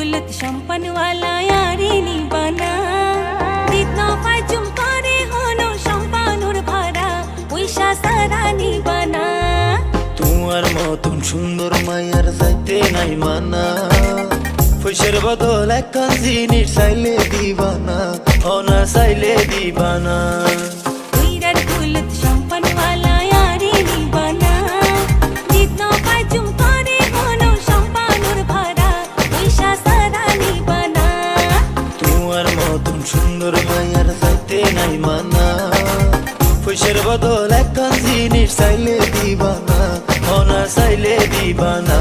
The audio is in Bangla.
दौलत সম্পন वाला यारी নিবানা দিত পাজুম করে হলো সম্পানুর ভরা পয়সা সারা নিবানা তোমার মতন সুন্দর মায়ার যাইতে নাই মানা পয়সার বদল একখান জিনিস চাইলে দিবানা অনা চাইলে দিবানা সুন্দর মায়ার চাইতে নাই মানা। পয়সার বদল একখান জিনিস চাইলে দিবানা অনা চাইলে দিবানা।